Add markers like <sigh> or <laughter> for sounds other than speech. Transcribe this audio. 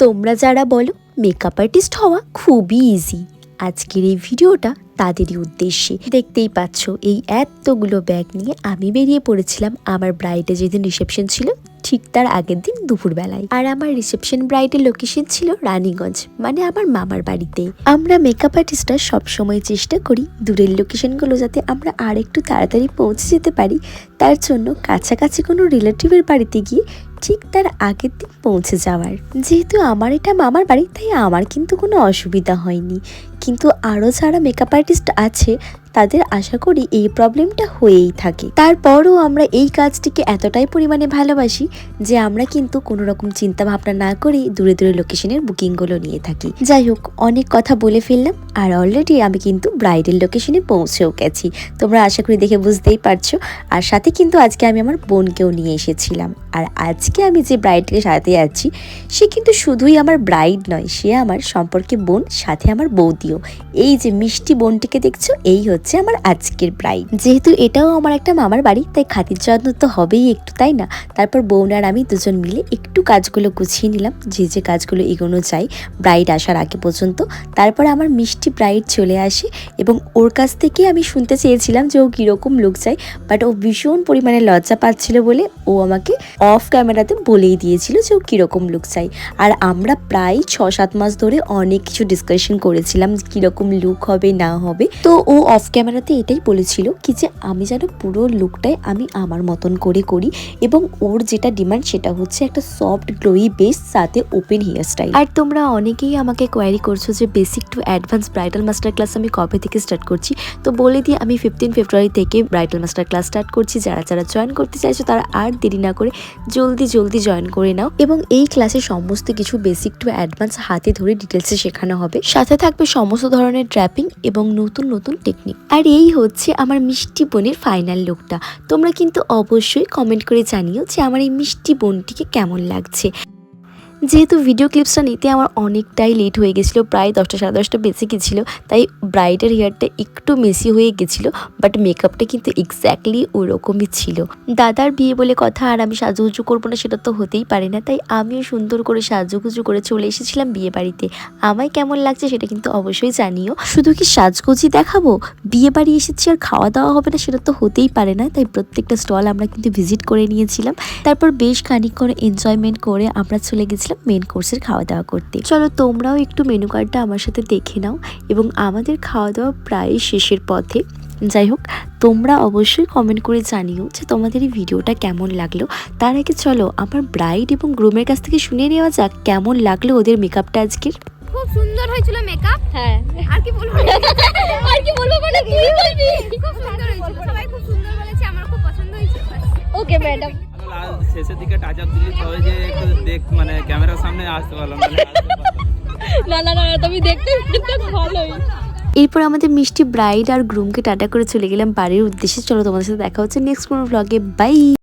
তোমরা যারা বলো মেকআপ আর্টিস্ট হওয়া খুবই ইজি আজকের এই ভিডিওটা তাদেরই উদ্দেশ্যে। দেখতেই পাচ্ছ, এই এতগুলো ব্যাগ নিয়ে আমি বেরিয়ে পড়েছিলাম। আমার ব্রাইডে যেদিন রিসেপশন ছিল ঠিক তার আগের দিন দুপুরবেলায়। আর আমার রিসেপশন ব্রাইডের লোকেশন ছিল রানীগঞ্জ মানে আমার মামার বাড়িতে। আমরা মেকআপ আর্টিস্টরা সবসময় চেষ্টা করি দূরের লোকেশনগুলো যাতে আমরা আর একটু তাড়াতাড়ি পৌঁছে যেতে পারি। তার জন্য কাছাকাছি কোনো রিলেটিভের বাড়িতে গিয়ে ঠিক তার আগের দিন পৌঁছে যাওয়ার। যেহেতু আমার এটা মামার বাড়ি, তাই আমার কিন্তু কোনো অসুবিধা হয়নি। কিন্তু আরও যারা মেকআপ আর্টিস্ট আছে, তাদের আশা করি এই প্রবলেমটা হয়েই থাকে। তারপরও আমরা এই কাজটিকে এতটাই পরিমাণে ভালোবাসি যে আমরা কিন্তু কোনো রকম চিন্তা ভাবনা না করেই দূরে দূরে লোকেশনের বুকিংগুলো নিয়ে থাকি। যাই হোক, অনেক কথা বলে ফেললাম আর অলরেডি আমি কিন্তু ব্রাইডাল লোকেশনে পৌঁছেও গেছি। তোমরা আশা করি দেখে বুঝতেই পারছ। আর সাথে কিন্তু আজকে আমি আমার বোনকেও নিয়ে এসেছিলাম। আর আজকে আমি যে ব্রাইডকে সাথে যাচ্ছি সে কিন্তু শুধুই আমার ব্রাইড নয়, সে আমার সম্পর্কে বোন, সাথে আমার বৌদিও। এই যে মিষ্টি বোনটিকে দেখছ, এই হচ্ছে আমার আজকের ব্রাইড যেহেতু এটাও আমার একটা মামার বাড়ি, তাই খাতির যত্ন তো হবেই একটু, তাই না? তারপর বোন আর আমি দুজন মিলে একটু কাজগুলো গুছিয়ে নিলাম, যে যে কাজগুলো এগোনো চাই ব্রাইড আসার আগে পর্যন্ত। তারপর আমার মিষ্টি ব্রাইড চলে আসে এবং ওর কাছ থেকে আমি শুনতে চেয়েছিলাম যে ও কীরকম লোক চাই বাট ও ভীষণ পরিমাণে লজ্জা পাচ্ছিল বলে ও আমাকে অফ ক্যামেরাতে বলেই দিয়েছিল যে ও কীরকম লোক চাই আর আমরা প্রায় ছ সাত মাস ধরে অনেক কিছু ডিসকাশন করেছিলাম কীরকম লুক হবে, না হবে। তো ও অফ ক্যামেরাতে এটাই বলেছিল কি যে, আমি যেন পুরো লুকটাই আমি আমার মতন করে করি এবং ওর যেটা ডিমান্ড সেটা হচ্ছে একটা সফট গ্লোই বেস সাথে ওপেন হেয়ার স্টাইল আর তোমরা অনেকেই আমাকে কোয়ারি করছ যে basic to advance bridal master class আমি কবে থেকে স্টার্ট করছি? তো বলে দিই, আমি ফিফটিন ফেব্রুয়ারি থেকে ব্রাইডাল মাস্টার ক্লাস স্টার্ট করছি। যারা যারা জয়েন করতে চাইছো, তারা আর দেরি না করে জলদি জলদি জয়েন করে নাও। এবং এই ক্লাসে সমস্ত কিছু বেসিক টু অ্যাডভান্স হাতে ধরে ডিটেলসে শেখানো হবে। সাথে থাকবে সমস্ত ধরনের ট্র্যাপিং এবং নতুন নতুন টেকনিক আর এই হচ্ছে আমার মিষ্টি বোনের ফাইনাল লুকটা তোমরা কিন্তু অবশ্যই কমেন্ট করে জানিও যে আমার এই মিষ্টি বোনটিকে কেমন লাগছে। যেহেতু ভিডিও ক্লিপসটা নিতে আমার অনেকটাই লেট হয়ে গেছিল, প্রায় দশটা, সাড়ে দশটা বেঁচে গেছিল, তাই ব্রাইডের হেয়ারটা একটু মেসি হয়ে গেছিল বাট মেকআপটা কিন্তু এক্স্যাক্টলি ওরকমই ছিল। দাদার বিয়ে বলে কথা আর আমি সাজুগুজু করব না সেটা তো হতেই পারে না, তাই আমিও সুন্দর করে সাজুগুজু করে চলে এসেছিলাম বিয়ে বাড়িতে। আমায় কেমন লাগছে সেটা কিন্তু অবশ্যই জানিও। শুধু কি সাজগোজি দেখাবো? বিয়ে বাড়ি এসেছি আর খাওয়া দাওয়া হবে না সেটা তো হতেই পারে না, তাই প্রত্যেকটা স্টল আমরা কিন্তু ভিজিট করে নিয়েছিলাম। তারপর বেশ খানিকক্ষণ এনজয়মেন্ট করে আমরা চলে গেছিলাম মেন কোর্সের খাওয়া দাওয়া করতে। চলো তোমরাও একটু মেনু কার্ডটা আমার সাথে দেখে নাও এবং আমাদের খাওয়া দাওয়া প্রায় শেষের পথে। যাই হোক তোমরা অবশ্যই কমেন্ট করে জানিও যে তোমাদের এই ভিডিওটা কেমন লাগল। তার আগে চলো আমার ব্রাইড এবং গ্রুমের কাছ থেকে শুনে নেওয়া যাক কেমন লাগল ওদের মেকআপটা আজকের খুব সুন্দর হয়েছিল মেকআপ হ্যাঁ। আর কি বলব? <laughs> আর কি বলব মানে কি বলবি? খুব সুন্দর হয়েছিল সবাই খুব সুন্দর বলেছে আমার খুব পছন্দ হয়েছে ওকে ম্যাডাম শেষের দিকে টাচ আপ দিলি তবে যে একটু মানে ক্যামেরার সামনে আসতে পারলাম না না। না না তুমি দেখতে কিন্তু ভালোই। এরপর আমাদের মিষ্টি ব্রাইড আর গ্রুমকে টাটা করে চলে গেলাম বাড়ির উদ্দেশ্যে। চলো তোমাদের সাথে দেখা হচ্ছে নেক্সট কোনো ব্লগে বাই